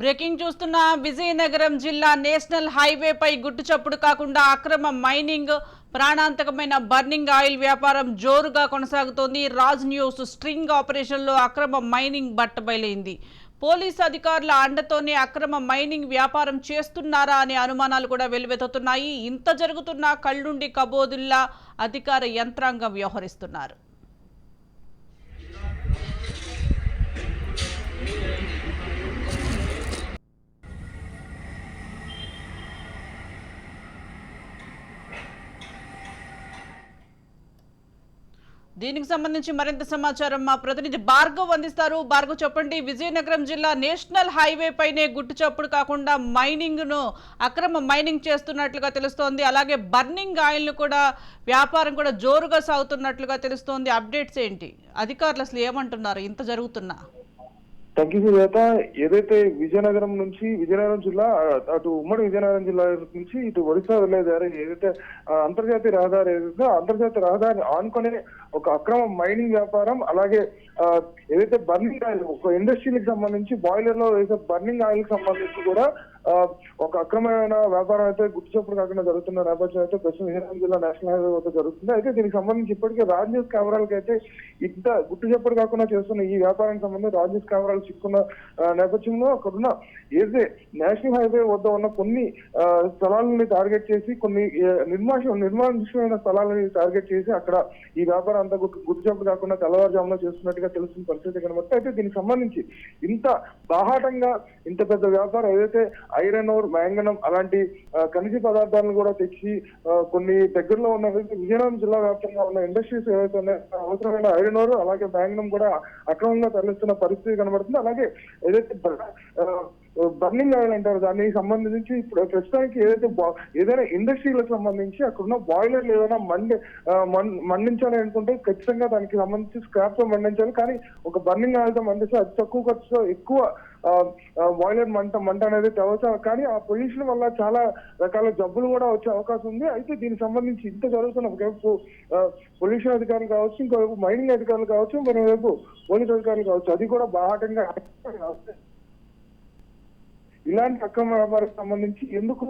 Breaking చూస్తున్న విజయనగరం జిల్లా national హైవేపై గుట్టుచప్పుడు కాకుండా అక్రమ మైనింగ్ ప్రాణాంతకమైన బర్నింగ్ ఆయిల్ వ్యాపారం జోరుగా కొనసాగుతోంది. రాజ్ న్యూస్ స్ట్రింగ్ ఆపరేషన్లో అక్రమ మైనింగ్ బట్టబయలైంది. పోలీసు అధికారుల అండతోనే అక్రమ మైనింగ్ వ్యాపారం చేస్తున్నారా అనే అనుమానాలు కూడా వెలువెత్తుతున్నాయి. ఇంత జరుగుతున్నా కళ్ళుండి కబోదుల్లా అధికార యంత్రాంగం వ్యవహరిస్తున్నారు. దీనికి సంబంధించి మరింత సమాచారం మా ప్రతినిధి భార్గవ్ అందిస్తారు. భార్గవ్ చెప్పండి విజయనగరం జిల్లా నేషనల్ హైవే పైనే గుట్టు చప్పుడు కాకుండా మైనింగ్ను అక్రమ మైనింగ్ చేస్తున్నట్లుగా తెలుస్తోంది. అలాగే బర్నింగ్ ఆయిల్ను కూడా వ్యాపారం కూడా జోరుగా సాగుతున్నట్లుగా తెలుస్తోంది. అప్డేట్స్ ఏంటి? అధికారులు అసలు ఏమంటున్నారు? ఇంత జరుగుతున్నా? తగ్గించి చేత ఏదైతే విజయనగరం నుంచి విజయనగరం జిల్లా అటు ఉమ్మడి విజయనగరం జిల్లా నుంచి ఇటు ఒడిశా వెళ్ళే దారి ఏదైతే అంతర్జాతీయ రహదారి ఏదైతే అంతర్జాతీయ రహదారి ఆనుకునే ఒక అక్రమ మైనింగ్ వ్యాపారం అలాగే ఏదైతే బర్నింగ్ ఆయిల్ ఒక ఇండస్ట్రీలకు సంబంధించి బాయిలర్లో వేసే బర్నింగ్ ఆయిల్ సంబంధించి కూడా ఒక అక్రమమైన వ్యాపారం అయితే గుర్తుచప్పుడు కాకుండా జరుగుతున్న నేపథ్యం అయితే ప్రస్తుతం విజయనగరం జిల్లా నేషనల్ హైవే వద్ద జరుగుతుంది. అయితే దీనికి సంబంధించి ఇప్పటికే రాజ్ న్యూస్ కెమెరాలకి అయితే ఇంత గుట్టు చప్పుడు కాకుండా చేస్తున్న ఈ వ్యాపారానికి సంబంధించి రాజ్ న్యూస్ కెమెరాలు చిక్కున్న నేపథ్యంలో అక్కడున్న ఏదే నేషనల్ హైవే వద్ద ఉన్న కొన్ని స్థలాలని టార్గెట్ చేసి కొన్ని ఆ, నిర్మాష స్థలాలని టార్గెట్ చేసి అక్కడ ఈ వ్యాపారం అంతా గుట్టు గుర్తుచప్పుడు కాకుండా తెల్లవారుజామున చేస్తున్నట్టుగా తెలుస్తున్న పరిస్థితి కనబడితే అయితే దీనికి సంబంధించి ఇంత బాహాటంగా ఇంత పెద్ద వ్యాపారం ఏదైతే ఐరన్ ఓర్ మ్యాంగనం అలాంటి ఖనిజ పదార్థాలను కూడా తెచ్చి కొన్ని దగ్గరలో ఉన్న విజయనగరం జిల్లా వ్యాప్తంగా ఉన్న ఇండస్ట్రీస్ ఏవైతే ఉన్నాయో అవసరమైన ఐరన్ ఓర్ అలాగే మ్యాంగనం కూడా అక్రమంగా తరలిస్తున్న పరిస్థితి కనబడుతుంది. అలాగే ఏదైతే బర్నింగ్ ఆయిల్ అంటారు దానికి సంబంధించి ఇప్పుడు ప్రస్తుతానికి ఏదైతే ఏదైనా ఇండస్ట్రీలకు సంబంధించి అక్కడున్న బాయిలర్లు ఏదైనా మండి మండించాలి అనుకుంటే ఖచ్చితంగా దానికి సంబంధించి స్క్రాప్తో మండించాలి. కానీ ఒక బర్నింగ్ ఆయిల్తో మండిస్తే అతి తక్కువ ఖర్చుతో ఎక్కువ బాయిలర్ మంట మంట అనేది తవ్వచ్చు. కానీ ఆ పొల్యూషన్ వల్ల చాలా రకాల జబ్బులు కూడా వచ్చే అవకాశం ఉంది. అయితే దీనికి సంబంధించి ఇంత జరుగుతున్న ఒకవైపు పొల్యూషన్ అధికారులు కావచ్చు ఇంకోవైపు మైనింగ్ అధికారులు కావచ్చు మరోవైపు పోలీస్ అధికారులు కావచ్చు అది కూడా బాహాటంగా ఇలాంటి అక్రమ వ్యాపారానికి సంబంధించి ఎందుకు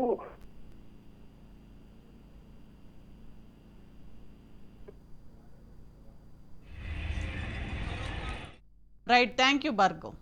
రైట్ థ్యాంక్ యూ భార్గవ్